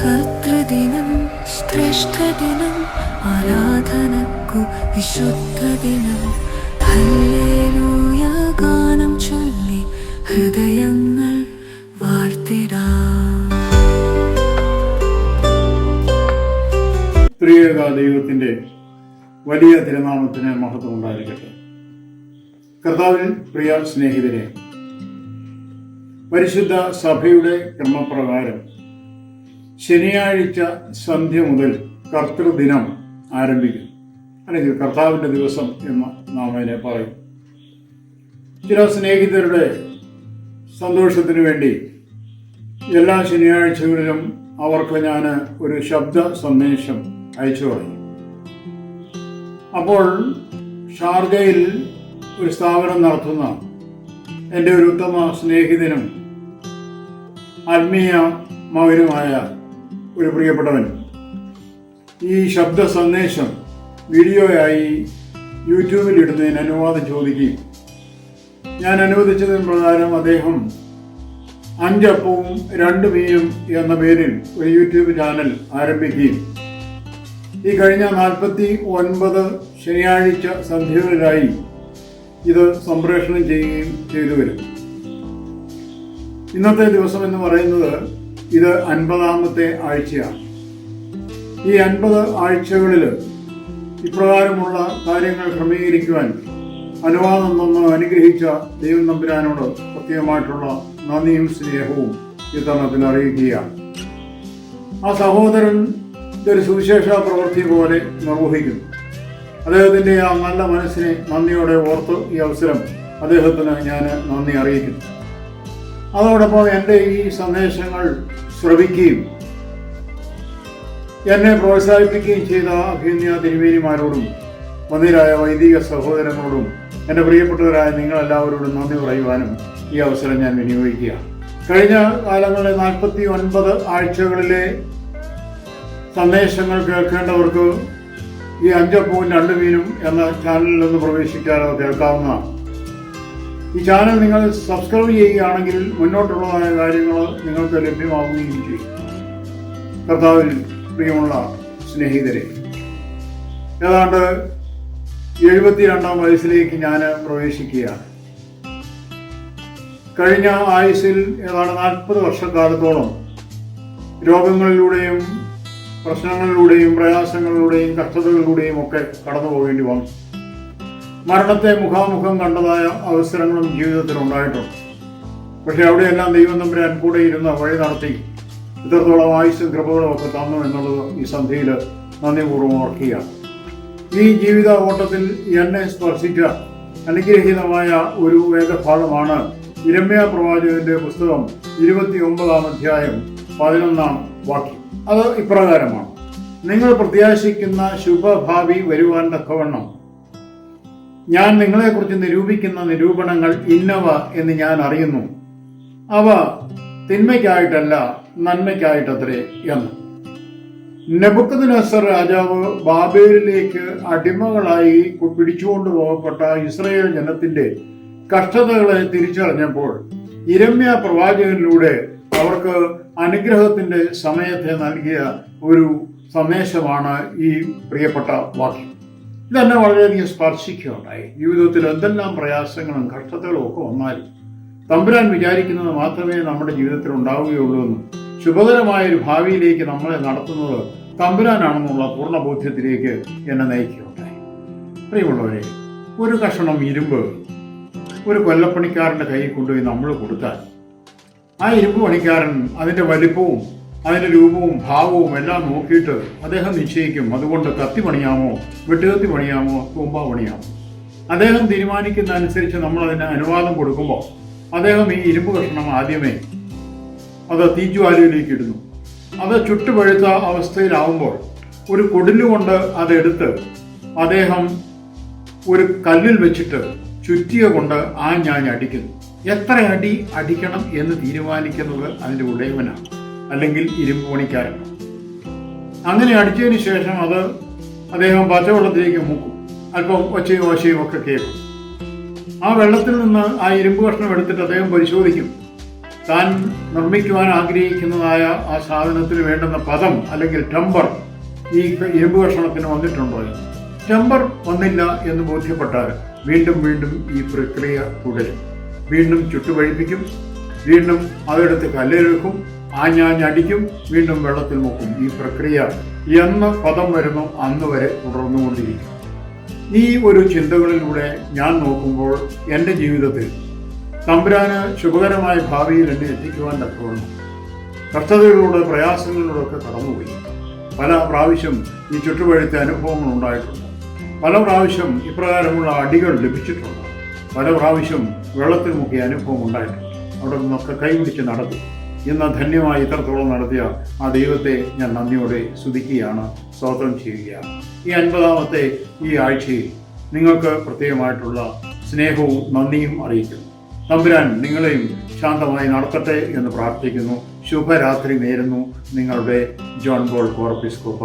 കർത്തൃദിനം ശ്രേഷ്ഠദിനം ആരാധനക്കു വിശുദ്ധദിനം. Hallelujah ഗാനം ചൊല്ലി ഹൃദയങ്ങൾ വാഴ്ത്തിടാം. ത്രിയേക ദൈവത്തിന്റെ വലിയ തിരുനാമത്തിന് മഹത്വം ഉണ്ടായിരിക്കട്ടെ. കർത്താവിൽ പ്രിയ സ്നേഹിതരെ പരിശുദ്ധ സഭയുടെ ക്രമപ്രകാരം ശനിയാഴ്ച സന്ധ്യ മുതൽ കർത്തൃദിനം ആരംഭിക്കും അല്ലെങ്കിൽ കർത്താവിന്റെ ദിവസം എന്ന് നാം അതിനെ പറയും. ചില സ്നേഹിതരുടെ സന്തോഷത്തിന് വേണ്ടി എല്ലാ ശനിയാഴ്ചകളിലും അവർക്ക് ഞാൻ ഒരു ശബ്ദ സന്ദേശം അയച്ചു തുടങ്ങി. അപ്പോൾ ഷാർജയിൽ ഒരു സ്ഥാപനം നടത്തുന്ന എന്റെ ഒരു ഉത്തമ സ്നേഹിതനും ആത്മീയ മകനുമായ ഒരു പ്രിയപ്പെട്ടവൻ. ഈ ശബ്ദ സന്ദേശം വീഡിയോയായി യൂട്യൂബിൽ ഇടുന്നതിന് അനുവാദം ചോദിക്കുകയും ഞാൻ അനുവദിച്ചതിന് പ്രകാരം അദ്ദേഹം അഞ്ചപ്പവും രണ്ട് മീനും എന്ന പേരിൽ ഒരു യൂട്യൂബ് ചാനൽ ആരംഭിക്കുകയും ഈ കഴിഞ്ഞ നാൽപ്പത്തി ഒൻപത് ശനിയാഴ്ച സന്ധ്യകളിലായി ഇത് സംപ്രേഷണം ചെയ്യുകയും ചെയ്തു വരും ഇന്നത്തെ ദിവസം എന്ന് പറയുന്നത് ഇത് അൻപതാമത്തെ ആഴ്ചയാണ്. ഈ അൻപത് ആഴ്ചകളിൽ ഇപ്രകാരമുള്ള കാര്യങ്ങൾ ക്രമീകരിക്കുവാൻ അനുവാദം തന്ന് അനുഗ്രഹിച്ച ദൈവം നമ്പുരാനോട് പ്രത്യേകമായിട്ടുള്ള നന്ദിയും സ്നേഹവും ഈ തരണത്തിൽ അറിയിക്കുകയാണ്. ആ സഹോദരൻ ഇതൊരു സുവിശേഷ പ്രവൃത്തി പോലെ നിർവഹിക്കുന്നു. അദ്ദേഹത്തിന്റെ ആ നല്ല മനസ്സിനെ നന്ദിയോടെ ഓർത്ത് ഈ അവസരം അദ്ദേഹത്തിന് ഞാൻ നന്ദി അറിയിക്കുന്നു. അതോടൊപ്പം എന്റെ ഈ സന്ദേശങ്ങൾ ശ്രവിക്കുകയും എന്നെ പ്രോത്സാഹിപ്പിക്കുകയും ചെയ്ത അഭിനയ തിരുവേനിമാരോടും മന്ദിരായ വൈദിക സഹോദരങ്ങളോടും എന്റെ പ്രിയപ്പെട്ടവരായ നിങ്ങളെല്ലാവരോടും നന്ദി പറയുവാനും ഈ അവസരം ഞാൻ വിനിയോഗിക്കുക കഴിഞ്ഞ കാലങ്ങളിലെ നാൽപ്പത്തി ഒൻപത് ആഴ്ചകളിലെ സന്ദേശങ്ങൾ കേൾക്കേണ്ടവർക്ക് ഈ അഞ്ചപ്പവും രണ്ട് മീനും എന്ന ചാനലിൽ നിന്ന് പ്രവേശിക്കാനോ കേൾക്കാവുന്നതാണ്. ഈ ചാനൽ നിങ്ങൾ സബ്സ്ക്രൈബ് ചെയ്യുകയാണെങ്കിൽ മുന്നോട്ടുള്ളതായ കാര്യങ്ങൾ നിങ്ങൾക്ക് ലഭ്യമാവുകയും ചെയ്യും. കർത്താവിൽ പ്രിയമുള്ള സ്നേഹിതരെ ഏതാണ്ട് എഴുപത്തിരണ്ടാം വയസ്സിലേക്ക് ഞാൻ പ്രവേശിക്കുകയാണ്. കഴിഞ്ഞ ആയുസിൽ ഏതാണ്ട് നാൽപ്പത് വർഷക്കാലത്തോളം രോഗങ്ങളിലൂടെയും പ്രശ്നങ്ങളിലൂടെയും പ്രയാസങ്ങളിലൂടെയും കഷ്ടതകളിലൂടെയും ഒക്കെ കടന്നു പോകേണ്ടി വന്നു. മരണത്തെ മുഖാമുഖം കണ്ടതായ അവസരങ്ങളും ജീവിതത്തിൽ ഉണ്ടായിട്ടുണ്ട് പക്ഷെ അവിടെയെല്ലാം ദൈവം തമ്പുരാൻ കൂടെ ഇരുന്ന് വഴി നടത്തി ഇത്രത്തോളം ആയുസ്സും കൃപകളും ഒക്കെ തന്നു എന്നുള്ളത് ഈ സന്ധിയിൽ നന്ദിപൂർവം ഓർക്കുകയാണ്. ഈ ജീവിത ഓട്ടത്തിൽ എന്നെ സ്പർശിച്ച അനുഗ്രഹീതമായ ഒരു വേദഭാഗമാണ് ഇരമ്യ പ്രവാചകന്റെ പുസ്തകം ഇരുപത്തി ഒമ്പതാം അധ്യായം പതിനൊന്നാം വാക്യം. അത് ഇപ്രകാരമാണ്. നിങ്ങൾ പ്രത്യാശിക്കുന്ന ശുഭഭാവി വരുവാൻ തക്കവണ്ണം ഞാൻ നിങ്ങളെക്കുറിച്ച് നിരൂപിക്കുന്ന നിരൂപണങ്ങൾ ഇന്നവ എന്ന് ഞാൻ അറിയുന്നു. അവ തിന്മയ്ക്കായിട്ടല്ല നന്മയ്ക്കായിട്ടത്രേ എന്ന്. നെബുക്കദ്നസർ രാജാവ് ബാബേലിലേക്ക് അടിമകളായി പിടിച്ചുകൊണ്ടു പോകപ്പെട്ട ഇസ്രയേൽ ജനത്തിന്റെ കഷ്ടതകളെ തിരിച്ചറിഞ്ഞപ്പോൾ ഇരമ്യ പ്രവാചകനിലൂടെ അവർക്ക് അനുഗ്രഹത്തിന്റെ സമയത്തെ നൽകിയ ഒരു സന്ദേശമാണ് ഈ പ്രിയപ്പെട്ട വാക്യം. ഇതെന്നെ വളരെയധികം സ്പർശിക്കുകയുണ്ടായി. ജീവിതത്തിൽ എന്തെല്ലാം പ്രയാസങ്ങളും കഷ്ടതകളും ഒക്കെ വന്നാലും തമ്പുരാൻ വിചാരിക്കുന്നത് മാത്രമേ നമ്മുടെ ജീവിതത്തിൽ ഉണ്ടാവുകയുള്ളൂ എന്നും ശുഭകരമായ ഒരു ഭാവിയിലേക്ക് നമ്മളെ നടത്തുന്നത് തമ്പുരാനാണെന്നുള്ള പൂർണ ബോധ്യത്തിലേക്ക് എന്നെ നയിക്കുകയുണ്ടായി. പ്രിയമുള്ളവരെ ഒരു കഷണം ഇരുമ്പ് ഒരു കൊല്ലപ്പണിക്കാരന്റെ കയ്യിൽ കൊണ്ടുപോയി നമ്മൾ കൊടുത്താൽ ആ ഇരുമ്പ് പണിക്കാരൻ അതിന്റെ വലിപ്പവും അതിന്റെ രൂപവും ഭാവവും എല്ലാം നോക്കിയിട്ട് അദ്ദേഹം നിശ്ചയിക്കും. അതുകൊണ്ട് കത്തി പണിയാമോ വെട്ടുകത്തി പണിയാമോ തൂമ്പ പണിയാമോ അദ്ദേഹം തീരുമാനിക്കുന്ന അനുസരിച്ച് നമ്മൾ അതിന് അനുവാദം കൊടുക്കുമ്പോൾ അദ്ദേഹം ഈ ഇരുമ്പ് കഷ്ണം ആദ്യമേ അത് തീജ്വാലയിലേക്ക് ഇടുന്നു. അത് ചുട്ടുപഴുത്ത അവസ്ഥയിലാവുമ്പോൾ ഒരു കൊടിലുകൊണ്ട് അതെടുത്ത് അദ്ദേഹം ഒരു കല്ലിൽ വെച്ചിട്ട് ചുറ്റിയ കൊണ്ട് അടിക്കുന്നു. എത്ര അടി അടിക്കണം എന്ന് തീരുമാനിക്കുന്നത് അതിന്റെ ഉടയവനാണ്. അല്ലെങ്കിൽ ഇരുമ്പ് പണിക്കാരൻ. അങ്ങനെ അടിച്ചതിന് ശേഷം അത് അദ്ദേഹം പച്ചവെള്ളത്തിലേക്ക് മുക്കും. അല്പം ഒച്ചയും ഓശയും ഒക്കെ കേൾക്കും. ആ വെള്ളത്തിൽ നിന്ന് ആ ഇരുമ്പ് കഷ്ണം എടുത്തിട്ട് അദ്ദേഹം പരിശോധിക്കും. താൻ നിർമ്മിക്കുവാൻ ആഗ്രഹിക്കുന്നതായ ആ സാധനത്തിന് വേണ്ടുന്ന പദം അല്ലെങ്കിൽ ടെമ്പർ ഈ ഇരുമ്പ് കഷണത്തിന് വന്നിട്ടുണ്ടോ. ടെമ്പർ വന്നില്ല എന്ന് ബോധ്യപ്പെട്ടാൽ വീണ്ടും വീണ്ടും ഈ പ്രക്രിയ തുടരും. വീണ്ടും ചുട്ടുപഴിപ്പിക്കും. വീണ്ടും അതെടുത്ത് കല്ലിലെടുക്കും ആഞ്ഞാഞ്ഞടിക്കും വീണ്ടും വെള്ളത്തിൽ മുക്കും. ഈ പ്രക്രിയ എന്ന പദം വരുന്നു അന്ന് വരെ തുടർന്നുകൊണ്ടിരിക്കും. ഈ ഒരു ചിന്തകളിലൂടെ ഞാൻ നോക്കുമ്പോൾ എന്റെ ജീവിതത്തിൽ തമ്പുരാന് ശുഭകരമായ ഭാവിയിൽ എന്നെ എത്തിക്കുവാൻ തക്കവണ്ണം കഷ്ടതകളിലൂടെ പ്രയാസങ്ങളിലൂടെ ഒക്കെ കടന്നുപോയി. പല പ്രാവശ്യം ഈ ചുറ്റുപഴുത്തെ അനുഭവങ്ങൾ ഉണ്ടായിട്ടുണ്ട്. പല പ്രാവശ്യം ഇപ്രകാരമുള്ള അടികൾ ലഭിച്ചിട്ടുണ്ട്. പല പ്രാവശ്യം വെള്ളത്തിൽ മുക്കിയ അനുഭവം ഉണ്ടായിട്ടുണ്ട്. അവിടെ നിന്നൊക്കെ കൈപിടിച്ച് നടത്തി ഇന്ന് ധന്യമായി ഇത്രത്തോളം നടത്തിയ ആ ദൈവത്തെ ഞാൻ നന്ദിയോടെ സ്തുതിക്കുകയാണ് സ്തോത്രം ചെയ്യുകയാണ്. ഈ അൻപതാമത്തെ ഈ ആഴ്ചയിൽ നിങ്ങൾക്ക് പ്രത്യേകമായിട്ടുള്ള സ്നേഹവും നന്ദിയും അറിയിക്കുന്നു. തമ്പുരാൻ നിങ്ങളെയും ശാന്തമായി നടത്തട്ടെ എന്ന് പ്രാർത്ഥിക്കുന്നു. ശുഭരാത്രി നേരുന്നു. നിങ്ങളുടെ ജോൺ ബോൾ കോർപ്പിസ്കോപ്പ